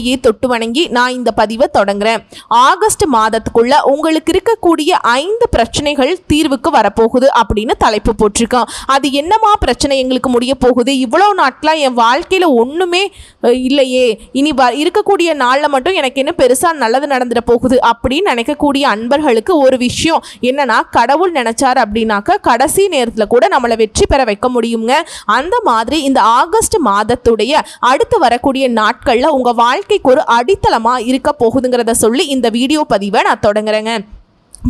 காலடியை தொட்டு வணங்கி நான் இந்த பதிவை தொடங்குறேன். ஆகஸ்ட் மாதத்துக்குள்ள உங்களுக்கு இருக்கக்கூடிய ஐந்து பிரச்சனைகள் தீர்வுக்கு வரப்போகுது அப்படின்னு தலைப்பு போட்டிருக்கோம் அது என்னமா பிரச்சனை எங்களுக்கு முடிய போகுது? இவ்வளோ நாட்களாக என் வாழ்க்கையில் ஒன்றுமே இல்லையே. இனி வ இருக்கக்கூடிய நாளில் மட்டும் எனக்கு என்ன பெருசா நல்லது நடந்துட போகுது? அப்படின்னு நினைக்கக்கூடிய அன்பர்களுக்கு ஒரு விஷயம். என்னன்னா கடவுள் நினைச்சார் அப்படின்னாக்க கடைசி நேரத்தில் கூட நம்மளை வெற்றி பெற வைக்க முடியுங்க அந்த மாதிரி இந்த ஆகஸ்ட் மாதத்துடைய அடுத்து வரக்கூடிய நாட்களில் உங்கள் வாழ்க்கைக்கு ஒரு அடித்தளமாக இருக்க போகுதுங்கிறத சொல்லி இந்த வீடியோ பதிவை நான் தொடங்குறேங்க.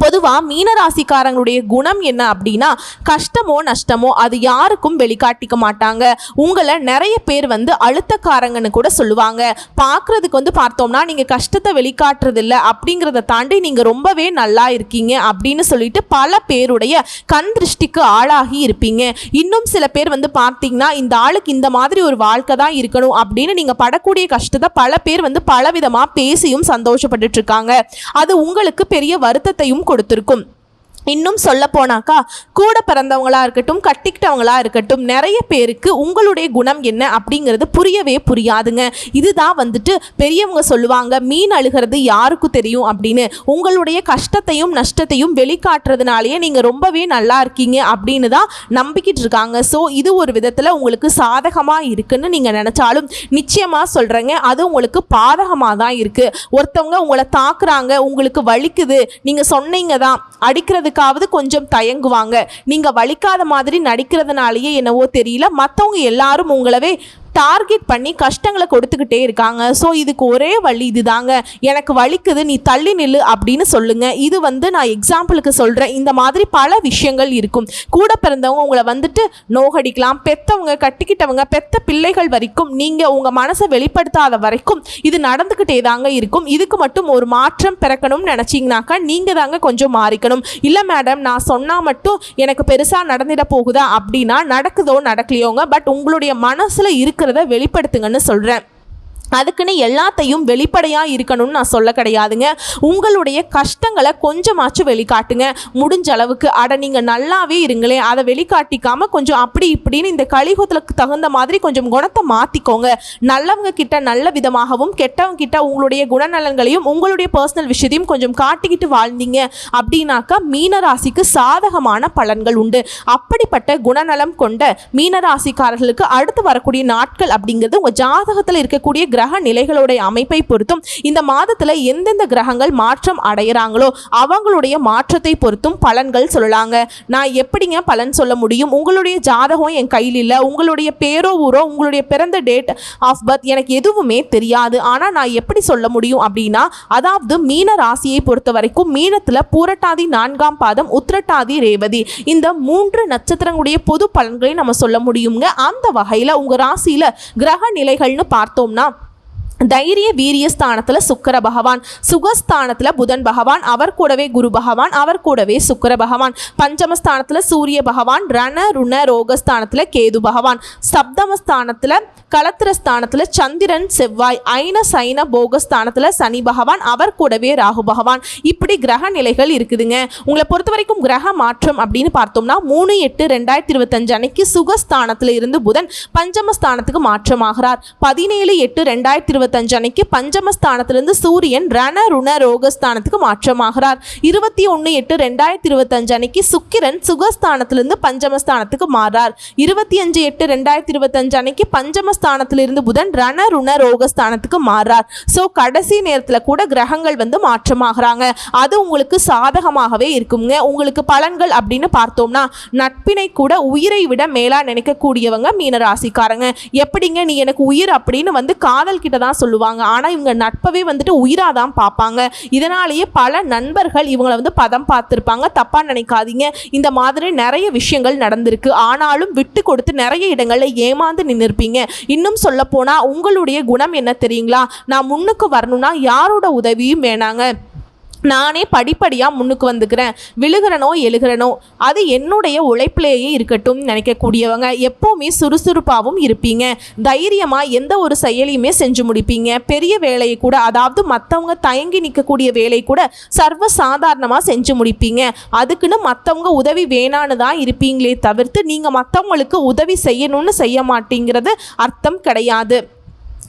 பொதுவாக மீனராசிக்காரங்களுடைய குணம் என்ன அப்படின்னா கஷ்டமோ நஷ்டமோ அது யாருக்கும் வெளிக்காட்டிக்க மாட்டாங்க. உங்களை நிறைய பேர் வந்து அழுத்தக்காரங்கன்னு கூட சொல்லுவாங்க. பார்க்குறதுக்கு வந்து பார்த்தோம்னா நீங்கள் கஷ்டத்தை வெளிக்காட்டுறதில்ல அப்படிங்கிறத தாண்டி நீங்கள் ரொம்பவே நல்லா இருக்கீங்க அப்படின்னு சொல்லிட்டு பல பேருடைய கண் திருஷ்டிக்கு ஆளாகி இருப்பீங்க. இன்னும் சில பேர் வந்து பார்த்தீங்கன்னா இந்த ஆளுக்கு இந்த மாதிரி ஒரு வாழ்க்கை தான் இருக்கணும் அப்படின்னு நீங்கள் படக்கூடிய கஷ்டத்தை பல பேர் வந்து பலவிதமாக பேசியும் சந்தோஷப்பட்டுட்டு இருக்காங்க. அது உங்களுக்கு பெரிய வருத்தத்தையும் கொடுத்திருக்கும். இன்னும் சொல்ல போனாக்கா கூட பிறந்தவங்களா இருக்கட்டும் கட்டிக்கிட்டவங்களா இருக்கட்டும் நிறைய பேருக்கு உங்களுடைய குணம் என்ன அப்படிங்கிறது புரியவே புரியாதுங்க. இதுதான் வந்துட்டு பெரியவங்க சொல்லுவாங்க மீன் அழுகிறது யாருக்கும் தெரியும்? அப்படின்னு. உங்களுடைய கஷ்டத்தையும் நஷ்டத்தையும் வெளிக்காட்டுறதுனாலேயே நீங்கள் ரொம்பவே நல்லா இருக்கீங்க அப்படின்னு தான் நம்பிக்கிட்டு இருக்காங்க. ஸோ இது ஒரு விதத்தில் உங்களுக்கு சாதகமாக இருக்குன்னு நீங்கள் நினச்சாலும் நிச்சயமாக சொல்கிறேங்க அது உங்களுக்கு பாதகமாக தான் இருக்குது ஒருத்தவங்க உங்களை தாக்குறாங்க உங்களுக்கு வலிக்குது நீங்கள் சொன்னீங்க தான் அடிக்கிறது அடிக்கிறதுக்காவது கொஞ்சம் தயங்குவாங்க. நீங்கள் வலிக்காத மாதிரி நடிக்கிறதுனாலயே என்னவோ தெரியல. மற்றவங்க எல்லாரும் உங்களவே டார்கெட் பண்ணி கஷ்டங்களை கொடுத்துக்கிட்டே இருக்காங்க. ஸோ இதுக்கு ஒரே வழி இதுதாங்க. எனக்கு வலிக்குது நீ தள்ளி நில்லு அப்படின்னு சொல்லுங்க. இது வந்து நான் எக்ஸாம்பிளுக்கு சொல்கிறேன் இந்த மாதிரி பல விஷயங்கள் இருக்கும். கூட பிறந்தவங்க உங்களை வந்துட்டு நோகடிக்கலாம். பெத்தவங்க கட்டிக்கிட்டவங்க பெத்த பிள்ளைகள் வரைக்கும் நீங்கள் உங்கள் மனசை வெளிப்படுத்தாத வரைக்கும் இது நடந்துக்கிட்டே தாங்க இருக்கும். இதுக்கு மட்டும் ஒரு மாற்றம் பிறக்கணும்னு நினச்சிங்கனாக்கா நீங்கள் தாங்க கொஞ்சம் மாறிக்கணும். இல்லை மேடம் நான் சொன்னால் மட்டும் எனக்கு பெருசாக நடந்திட போகுதா? அப்படின்னா நடக்குதோ நடக்கலையோங்க. பட் உங்களுடைய மனசில் இருக்க இருக்கிறத வெளிப்படுத்துங்கன்னு சொல்கிறேன் அதுக்குன்னு எல்லாத்தையும் வெளிப்படையாக இருக்கணும்னு நான் சொல்ல கிடையாதுங்க. உங்களுடைய கஷ்டங்களை கொஞ்சமாச்சும் வெளிக்காட்டுங்க. முடிஞ்ச அளவுக்கு அட நீங்கள் நல்லாவே இருங்களேன் அதை வெளிக்காட்டிக்காமல் கொஞ்சம் அப்படி இப்படின்னு இந்த கலிகுதலுக்கு தகுந்த மாதிரி கொஞ்சம் குணத்தை மாற்றிக்கோங்க நல்லவங்க கிட்ட நல்ல விதமாகவும் கெட்டவங்க கிட்ட உங்களுடைய குணநலன்களையும் உங்களுடைய பர்சனல் விஷயத்தையும் கொஞ்சம் காட்டிக்கிட்டு வாழ்ந்தீங்க அப்படின்னாக்கா மீனராசிக்கு சாதகமான பலன்கள் உண்டு. அப்படிப்பட்ட குணநலம் கொண்ட மீனராசிக்காரர்களுக்கு அடுத்து வரக்கூடிய நாட்கள் அப்படிங்கிறது உங்கள் ஜாதகத்தில் இருக்கக்கூடிய கிரக நிலைகளுடைய அமைப்பை பொறுத்தும் இந்த மாதத்தில் எந்தெந்த கிரகங்கள் மாற்றம் அடைகிறாங்களோ அவங்களுடைய மாற்றத்தை பொறுத்தும் பலன்கள் சொல்லலாங்க. நான் எப்படிங்க பலன் சொல்ல முடியும்? உங்களுடைய ஜாதகம் என் கையில் இல்லை. உங்களுடைய பேரோ ஊரோ உங்களுடைய பிறந்த டேட் ஆஃப் பர்த் எனக்கு எதுவுமே தெரியாது. ஆனால் நான் எப்படி சொல்ல முடியும் அப்படின்னா அதாவது மீன ராசியை பொறுத்த வரைக்கும் மீனத்தில் பூரட்டாதி நான்காம் பாதம் உத்திரட்டாதி ரேவதி இந்த மூன்று நட்சத்திரங்களுடைய பொது பலன்களை நம்ம சொல்ல முடியுங்க அந்த வகையில் உங்கள் ராசியில் கிரக நிலைகள்னு பார்த்தோம்னா தைரிய வீரிய ஸ்தானத்தில் சுக்கர பகவான் சுகஸ்தானத்தில் புதன் பகவான் அவர் கூடவே குரு பகவான் அவர் கூடவே சுக்கர பகவான். பஞ்சமஸ்தானத்தில் சூரிய பகவான் ரண ருண ரோகஸ்தானத்தில் கேது பகவான். சப்தமஸ்தானத்தில் கலத்திரஸ்தானத்தில் சந்திரன் செவ்வாய் ஐன சைன போகஸ்தானத்தில் சனி பகவான் அவர் கூடவே ராகு பகவான். இப்படி கிரக நிலைகள் இருக்குதுங்க. உங்களை பொறுத்த வரைக்கும் கிரக மாற்றம் அப்படின்னு பார்த்தோம்னா மூணு எட்டு ரெண்டாயிரத்தி இருபத்தஞ்சு அன்னைக்கு சுகஸ்தானத்தில் இருந்து புதன் பஞ்சமஸ்தானத்துக்கு மாற்றமாகிறார். பதினேழு எட்டு ரெண்டாயிரத்தி இருபத்தஞ்சு அன்னைக்கு பஞ்சமஸ்தானத்திலிருந்து சூரியன் ரண ருண ரோகஸ்தானத்துக்கு மாற்றமாகிறார். இருபத்தி ஒன்று எட்டு ரெண்டாயிரத்தி இருபத்தஞ்சு அன்னைக்கு சுக்கிரன் சுகஸ்தானத்திலிருந்து பஞ்சமஸ்தானத்துக்கு மாறார். இருபத்தி அஞ்சு எட்டு ரெண்டாயிரத்தி இருபத்தஞ்சு அன்னைக்கு பஞ்சமஸ்தானத்திலிருந்து புதன் ரண ருண ரோகஸ்தானத்துக்கு மாறார். ஸோ கடைசி நேரத்தில் கூட கிரகங்கள் வந்து மாற்றமாகறாங்க. அது உங்களுக்கு சாதகமாகவே இருக்குங்க. உங்களுக்கு பலன்கள் அப்படின்னு பார்த்தோம்னா நட்பினை கூட உயிரை விட மேலா நினைக்கக்கூடியவங்க மீனராசிக்காரங்க. எப்படிங்க நீ எனக்கு உயிர் அப்படின்னு வந்து காதல் கிட்ட தான் சொல்லுவாங்க. ஆனால் இவங்க நட்பவே வந்துட்டு உயிராக தான் பார்ப்பாங்க. இதனாலேயே பல நண்பர்கள் இவங்களை வந்து பதம் பார்த்துருப்பாங்க. தப்பாக நினைக்காதீங்க. இந்த மாதிரி நிறைய விஷயங்கள் நடந்திருக்கு. ஆனாலும் விட்டு கொடுத்து நிறைய இடங்களில் ஏமாந்து நின்றுருப்பீங்க இன்னும் சொல்லப்போனால் உங்களுடைய குணம் என்ன தெரியுங்களா? நான் முன்னுக்கு வரணும்னா யாரோட உதவியும் வேணாங்க. நானே படிப்படியாக முன்னுக்கு வந்துக்கிறேன். விழுகிறனோ எழுகிறனோ அது என்னுடைய உழைப்பிலேயே இருக்கட்டும் நினைக்கக்கூடியவங்க எப்போவுமே சுறுசுறுப்பாகவும் இருப்பீங்க. தைரியமாக எந்த ஒரு செயலையுமே செஞ்சு முடிப்பீங்க. பெரிய வேலையை கூட அதாவது மற்றவங்க தயங்கி நிற்கக்கூடிய வேலை கூட சர்வ சாதாரணமாக செஞ்சு முடிப்பீங்க. அதுக்குன்னு மற்றவங்க உதவி வேணான்னு தான் இருப்பீங்களே தவிர்த்து நீங்கள் மற்றவங்களுக்கு உதவி செய்யணும்னு செய்ய மாட்டேங்கிறது அர்த்தம் கிடையாது.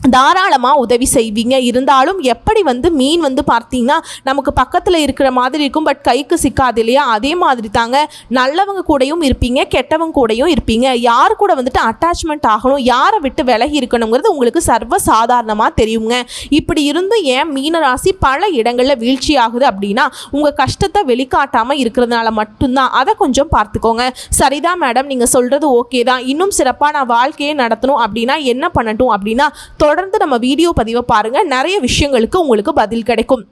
தாராளமாக உதவி செய்வீங்க. இருந்தாலும் எப்படி வந்து மீன் வந்து பார்த்தீங்கன்னா நமக்கு பக்கத்தில் இருக்கிற மாதிரி இருக்கும். பட் கைக்கு சிக்காது இல்லையா? அதே மாதிரி தாங்க. நல்லவங்க கூடயும் இருப்பீங்க கெட்டவங்க கூடயும் இருப்பீங்க. யார் கூட வந்துட்டு அட்டாச்மெண்ட் ஆகணும் யாரை விட்டு விலகி இருக்கணுங்கிறது உங்களுக்கு சர்வ சாதாரணமாக தெரியுங்க. இப்படி இருந்து ஏன் மீனராசி பல இடங்களில் வீழ்ச்சி ஆகுது அப்படின்னா உங்கள் கஷ்டத்தை வெளிக்காட்டாமல் இருக்கிறதுனால மட்டும்தான். அதை கொஞ்சம் பார்த்துக்கோங்க. சரிதான் மேடம் நீங்கள் சொல்கிறது ஓகே தான். இன்னும் சிறப்பாக நான் வாழ்க்கையை நடத்தணும் அப்படின்னா என்ன பண்ணட்டும் அப்படின்னா தொடர்ந்து நம்ம வீடியோ பதிவை பாருங்கள் நிறைய விஷயங்களுக்கு உங்களுக்கு பதில் கிடைக்கும்.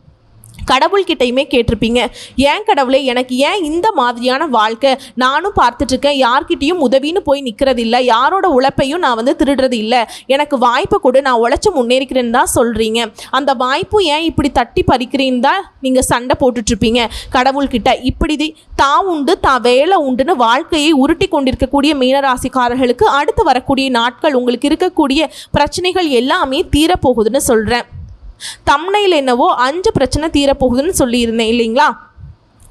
கடவுள்கிட்டையுமே கேட்டிருப்பீங்க. ஏன் கடவுளே எனக்கு ஏன் இந்த மாதிரியான வாழ்க்கை? நானும் பார்த்துட்ருக்கேன். யார்கிட்டையும் உதவின்னு போய் நிற்கிறது இல்லை யாரோட உழைப்பையும் நான் வந்து திருடுறது இல்லை எனக்கு வாய்ப்பை கொடு நான் உழைச்சி முன்னேறிக்கிறேன்னு தான் சொல்கிறீங்க அந்த வாய்ப்பு ஏன் இப்படி தட்டி பறிக்கிறேன்னு தான் நீங்கள் சண்டை போட்டுட்ருப்பீங்க. கடவுள்கிட்ட இப்படி தான் உண்டு தான் வேலை உண்டுன்னு வாழ்க்கையை உருட்டி கொண்டிருக்கக்கூடிய மீனராசிக்காரர்களுக்கு அடுத்து வரக்கூடிய நாட்கள் உங்களுக்கு இருக்கக்கூடிய பிரச்சனைகள் எல்லாமே தீரப்போகுதுன்னு சொல்கிறேன் தம்னையில் என்னவோ அஞ்சு பிரச்சனை தீரப்போகுதுன்னு சொல்லியிருந்தேன் இல்லைங்களா?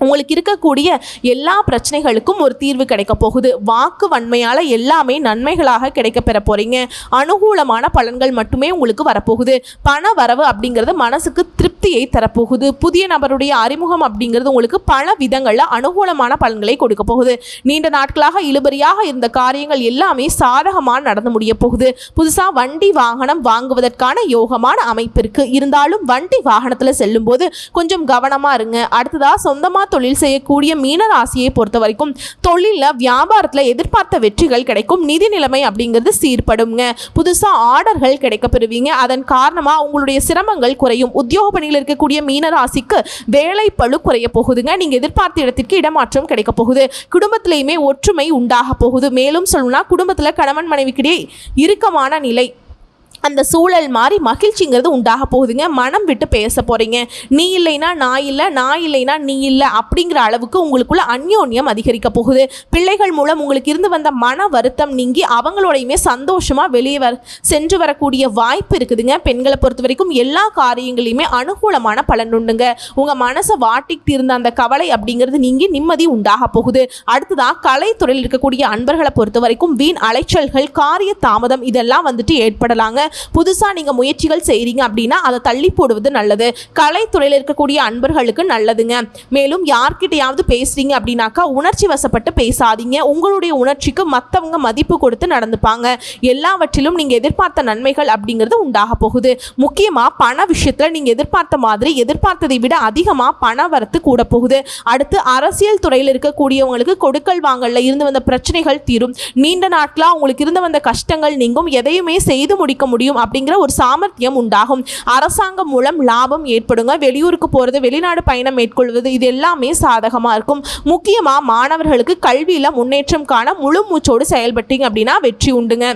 உங்களுக்கு இருக்கக்கூடிய எல்லா பிரச்சனைகளுக்கும் ஒரு தீர்வு கிடைக்க போகுது. வாக்கு வன்மையால் எல்லாமே நன்மைகளாக கிடைக்க பெற போகிறீங்க அனுகூலமான பலன்கள் மட்டுமே உங்களுக்கு வரப்போகுது பண வரவு அப்படிங்கிறது மனசுக்கு திருப்தியை தரப்போகுது புதிய நபருடைய அறிமுகம் அப்படிங்கிறது உங்களுக்கு பல விதங்களில் அனுகூலமான பலன்களை கொடுக்க போகுது. நீண்ட நாட்களாக இழுபறியாக இருந்த காரியங்கள் எல்லாமே சாதகமாக நடந்து முடிய போகுது. புதுசாக வண்டி வாகனம் வாங்குவதற்கான யோகமான அமைப்பு இருந்தாலும் வண்டி வாகனத்தில் செல்லும்போது கொஞ்சம் கவனமாக இருங்க. அடுத்ததாக சொந்தமாக தொழில் செய்யக்கூடிய மீன ராசியை பொறுத்த வரைக்கும் தொழிலில் வியாபாரத்தில் எதிர்பார்த்த வெற்றிகள் கிடைக்கும். நிதி நிலைமை அப்படிங்கிறது சீர்படுங்க புதுசாக ஆர்டர்கள் கிடைக்க பெறுவீங்க அதன் காரணமாக உங்களுடைய சிரமங்கள் குறையும். உத்தியோக பணியில் இருக்கக்கூடிய மீன ராசிக்கு வேலை பழு குறைய போகுதுங்க. நீங்கள் எதிர்பார்த்த இடத்திற்கு இடமாற்றம் கிடைக்க போகுது. குடும்பத்திலையுமே ஒற்றுமை உண்டாக போகுது. மேலும் சொல்லணும்னா குடும்பத்தில் கணவன் மனைவிக்கிடையே இறுக்கமான நிலை அந்த சூழல் மாதிரி மகிழ்ச்சிங்கிறது உண்டாக போகுதுங்க. மனம் விட்டு பேச போகிறீங்க நீ இல்லைனா நான் இல்லை நான் இல்லைனா நீ இல்லை அப்படிங்கிற அளவுக்கு உங்களுக்குள்ள அந்யோன்யம் அதிகரிக்க போகுது. பிள்ளைகள் மூலம் உங்களுக்கு இருந்து வந்த மன வருத்தம் நீங்கி அவங்களோடையுமே சந்தோஷமாக வெளியே வர சென்று வரக்கூடிய வாய்ப்பு இருக்குதுங்க. பெண்களை பொறுத்த வரைக்கும் எல்லா காரியங்களையுமே அனுகூலமான பலன் உண்டுங்க. உங்கள் மனசை வாட்டிக்கிட்டு இருந்த அந்த கவலை அப்படிங்கிறது நீங்கி நிம்மதி உண்டாக போகுது. அடுத்ததாக கலைத்துறையில் இருக்கக்கூடிய அன்பர்களை பொறுத்த வரைக்கும் வீண் அலைச்சல்கள் காரிய தாமதம் இதெல்லாம் வந்துட்டு ஏற்படலாங்க. புதுசாக நீங்கள் முயற்சிகள் செய்கிறீங்க அப்படின்னா அதை தள்ளி போடுவது நல்லது. கலைத்துறையில் இருக்கக்கூடிய அன்பர்களுக்கு நல்லதுங்க. மேலும் யார்கிட்டையாவது பேசுகிறீங்க அப்படின்னாக்கா உணர்ச்சி வசப்பட்டு பேசாதீங்க. உங்களுடைய உணர்ச்சிக்கு மற்றவங்க மதிப்பு கொடுத்து நடந்துப்பாங்க. எல்லாவற்றிலும் நீங்கள் எதிர்பார்த்த நன்மைகள் அப்படிங்கிறது உண்டாக போகுது. முக்கியமாக பண விஷயத்தில் நீங்கள் எதிர்பார்த்த மாதிரி எதிர்பார்த்ததை விட அதிகமாக பண வரத்து கூட போகுது. அடுத்து அரசியல் துறையில் இருக்கக்கூடியவங்களுக்கு கொடுக்கல் வாங்கல இருந்து வந்த பிரச்சனைகள் தீரும். நீண்ட நாட்களாக உங்களுக்கு இருந்து வந்த கஷ்டங்கள் நீங்கும். எதையுமே செய்து முடிக்க முடியும் முடியும் அப்படிங்கிற ஒரு சாமர்த்தியம் உண்டாகும். அரசாங்கம் மூலம் லாபம் ஏற்படுங்க. வெளியூருக்கு போகிறது வெளிநாடு பயணம் மேற்கொள்வது இது எல்லாமே சாதகமாக இருக்கும். முக்கியமாக மாணவர்களுக்கு கல்வியில் முன்னேற்றம் காண முழு மூச்சோடு செயல்பட்டீங்க அப்படின்னா வெற்றி உண்டுங்க.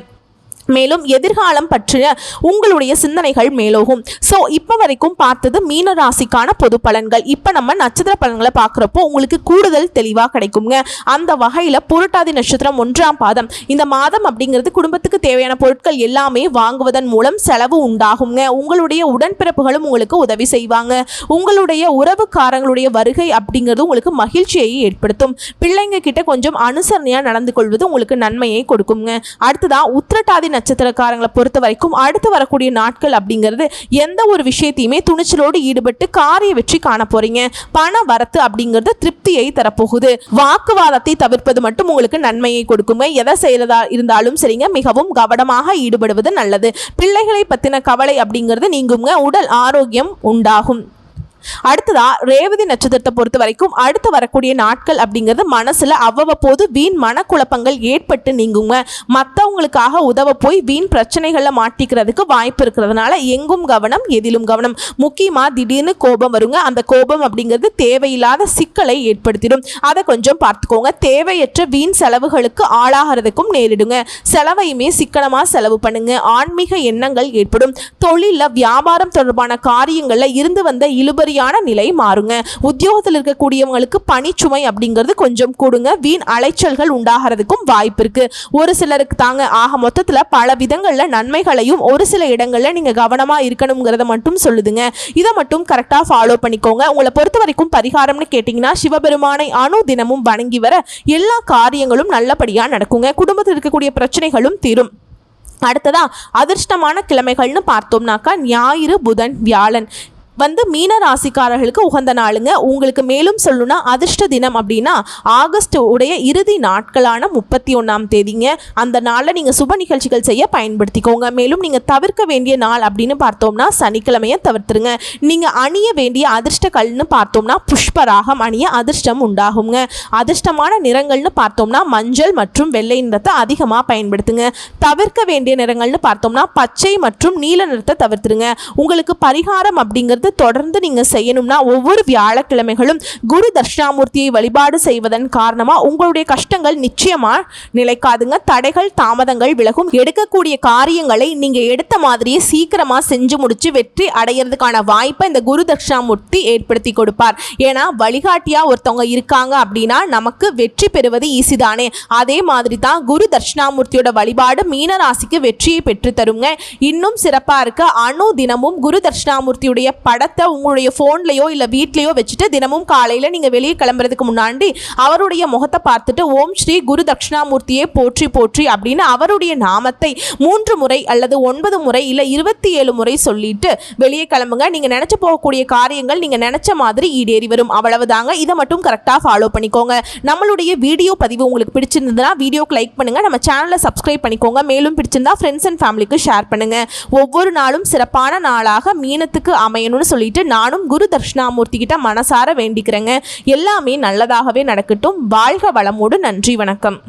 மேலும் எதிர்காலம் பற்றிய உங்களுடைய சிந்தனைகள் மேலோகும். ஸோ இப்போ வரைக்கும் பார்த்தது மீன ராசிக்கான பொது பலன்கள். இப்போ நம்ம நட்சத்திர பலன்களை பார்க்குறப்போ உங்களுக்கு கூடுதல் தெளிவாக கிடைக்குங்க. அந்த வகையில் புரட்டாதி நட்சத்திரம் ஒன்றாம் பாதம். இந்த மாதம் அப்படிங்கிறது குடும்பத்துக்கு தேவையான பொருட்கள் எல்லாமே வாங்குவதன் மூலம் செலவு உண்டாகுங்க. உங்களுடைய உடன்பிறப்புகளும் உங்களுக்கு உதவி செய்வாங்க. உங்களுடைய உறவுக்காரங்களுடைய வருகை அப்படிங்கிறது உங்களுக்கு மகிழ்ச்சியை ஏற்படுத்தும். பிள்ளைங்க கிட்ட கொஞ்சம் அனுசரணையாக நடந்து கொள்வது உங்களுக்கு நன்மையை கொடுக்குங்க. அடுத்ததான் உத்திரட்டாதி நட்சத்திரக்காரங்களை பொறுத்த வரைக்கும் அடுத்து வரக்கூடிய நாட்கள் அப்படிங்கிறது எந்த ஒரு விஷயத்தையுமே துணிச்சலோடு ஈடுபட்டு காரிய வெற்றி காண போறீங்க. பண வரத்து அப்படிங்கிறது திருப்தியை தரப்போகுது. வாக்குவாதத்தை தவிர்ப்பது மட்டும் உங்களுக்கு நன்மையை கொடுக்குங்க. எதை செய்யறதா இருந்தாலும் சரிங்க. மிகவும் கவனமாக ஈடுபடுவது நல்லது. பிள்ளைகளை பத்தின கவலை அப்படிங்கிறது நீங்குங்க. உடல் ஆரோக்கியம் உண்டாகும். அடுத்ததா ரேவதி நட்சத்திரத்தை பொறுத்த வரைக்கும் அடுத்து வரக்கூடிய நாட்கள் அப்படிங்கிறது மனசுல அவ்வப்போது வீண் மனக்குழப்பங்கள் ஏற்பட்டு நீங்குங்க. மற்றவங்களுக்காக உதவ போய் வீண் பிரச்சனைகளில் மாட்டிக்கிறதுக்கு வாய்ப்பு இருக்கிறதுனால எங்கும் கவனம் எதிலும் கவனம். முக்கியமா திடீர்னு கோபம் வருங்க. அந்த கோபம் அப்படிங்கிறது தேவையில்லாத சிக்கலை ஏற்படுத்திடும். அதை கொஞ்சம் பார்த்துக்கோங்க. தேவையற்ற வீண் செலவுகளுக்கு ஆளாகிறதுக்கும் நேரிடுங்க. செலவையுமே சிக்கனமா செலவு பண்ணுங்க. ஆன்மீக எண்ணங்கள் ஏற்படும். தொழில வியாபாரம் தொடர்பான காரியங்களில் இருந்து வந்த இழுபறி மாதிரியான நிலை மாறுங்க. உத்தியோகத்தில் இருக்கக்கூடியவங்களுக்கு பணிச்சுமை அப்படிங்கிறது கொஞ்சம் கூடுங்க. வீண் அலைச்சல்கள் உண்டாகிறதுக்கும் வாய்ப்பு இருக்கு. ஒரு சிலருக்கு தாங்க ஆக மொத்தத்தில் பல விதங்களில் நன்மைகளையும் ஒரு சில இடங்களில் நீங்கள் கவனமாக இருக்கணுங்கிறத மட்டும் சொல்லுதுங்க. இதை மட்டும் கரெக்டாக ஃபாலோ பண்ணிக்கோங்க. உங்களை பொறுத்த வரைக்கும் பரிகாரம்னு கேட்டிங்கன்னா சிவபெருமானை அணு தினமும் வணங்கி வர எல்லா காரியங்களும் நல்லபடியாக நடக்குங்க. குடும்பத்தில் இருக்கக்கூடிய பிரச்சனைகளும் தீரும். அடுத்ததா அதிர்ஷ்டமான கிழமைகள்னு பார்த்தோம்னாக்கா ஞாயிறு புதன் வியாழன். வந்து மீன ராசிக்காரர்களுக்கு உகந்த நாளுங்க. உங்களுக்கு மேலும் சொல்லணும்னா அதிர்ஷ்ட தினம் அப்படின்னா ஆகஸ்ட் உடைய இறுதி நாட்களான முப்பத்தி ஒன்றாம் தேதிங்க. அந்த நாளில் நீங்கள் சுப நிகழ்ச்சிகள் செய்ய பயன்படுத்திக்கோங்க. மேலும் நீங்கள் தவிர்க்க வேண்டிய நாள் அப்படின்னு பார்த்தோம்னா சனிக்கிழமையை தவிர்த்துருங்க. நீங்கள் அணிய வேண்டிய அதிர்ஷ்ட கல்னு பார்த்தோம்னா புஷ்பராகம் அணிய அதிர்ஷ்டம் உண்டாகுங்க. அதிர்ஷ்டமான நிறங்கள்னு பார்த்தோம்னா மஞ்சள் மற்றும் வெள்ளை நிறத்தை அதிகமாக பயன்படுத்துங்க. தவிர்க்க வேண்டிய நிறங்கள்னு பார்த்தோம்னா பச்சை மற்றும் நீல நிறத்தை தவிர்த்துருங்க. உங்களுக்கு பரிகாரம் அப்படிங்கிறது தொடர்ந்து நீங்கள் செய்யணும்னா ஒவ்வொரு வியாழக்கிழமைகளும் குரு தட்சிணாமூர்த்தியை வழிபாடு செய்வதன் காரணமாக உங்களுடைய கஷ்டங்கள் நிச்சயமாக நிலைக்காதுங்க. தடைகள் தாமதங்கள் விலகும். எடுக்கக்கூடிய காரியங்களை நீங்கள் எடுத்த மாதிரியே சீக்கிரமாக செஞ்சு முடிச்சு வெற்றி அடையிறதுக்கான வாய்ப்பை இந்த குரு தட்சிணாமூர்த்தி ஏற்படுத்தி கொடுப்பார். ஏன்னா வழிகாட்டியாக ஒருத்தவங்க இருக்காங்க அப்படின்னா நமக்கு வெற்றி பெறுவது ஈஸி தானே. அதே மாதிரி தான் குரு தட்சிணாமூர்த்தியோட வழிபாடு மீன ராசிக்கு வெற்றியை பெற்று தருங்க. இன்னும் சிறப்பாக இருக்க அணு தினமும் குரு தட்சிணாமூர்த்தியுடைய படத்தை உங்களுடைய ஃபோன்லேயோ இல்லை வீட்லேயோ வச்சுட்டு தினமும் காலையில் நீங்கள் வெளியே கிளம்புறதுக்கு முன்னாடி அவருடைய முகத்தை பார்த்துட்டு ஓம் ஸ்ரீ குரு தட்சிணாமூர்த்தியே போற்றி போற்றி அப்படின்னு அவருடைய நாமத்தை மூன்று முறை அல்லது ஒன்பது முறை இல்லை இருபத்தி ஏழு முறை சொல்லிட்டு வெளியே கிளம்புங்க. நீங்கள் நினச்சி போகக்கூடிய காரியங்கள் நீங்கள் நினச்ச மாதிரி ஈடேறி வரும். அவ்வளவுதாங்க. இதை மட்டும் கரெக்டாக ஃபாலோ பண்ணிக்கோங்க. நம்மளுடைய வீடியோ பதிவு உங்களுக்கு பிடிச்சிருந்ததுன்னா வீடியோக்கு லைக் பண்ணுங்கள் நம்ம சேனலை சப்ஸ்கிரைப் பண்ணிக்கோங்க. மேலும் பிடிச்சிருந்தா ஃப்ரெண்ட்ஸ் அண்ட் ஃபேமிலிக்கு ஷேர் பண்ணுங்கள் ஒவ்வொரு நாளும் சிறப்பான நாளாக மீனத்துக்கு அமையணும்னு சொல்லிட்டு நானும் குரு தட்சிணாமூர்த்தி கிட்ட மனசார வேண்டிக்கிறேங்க. எல்லாமே நல்லதாகவே நடக்கட்டும். வாழ்க வளமோடு நன்றி வணக்கம்.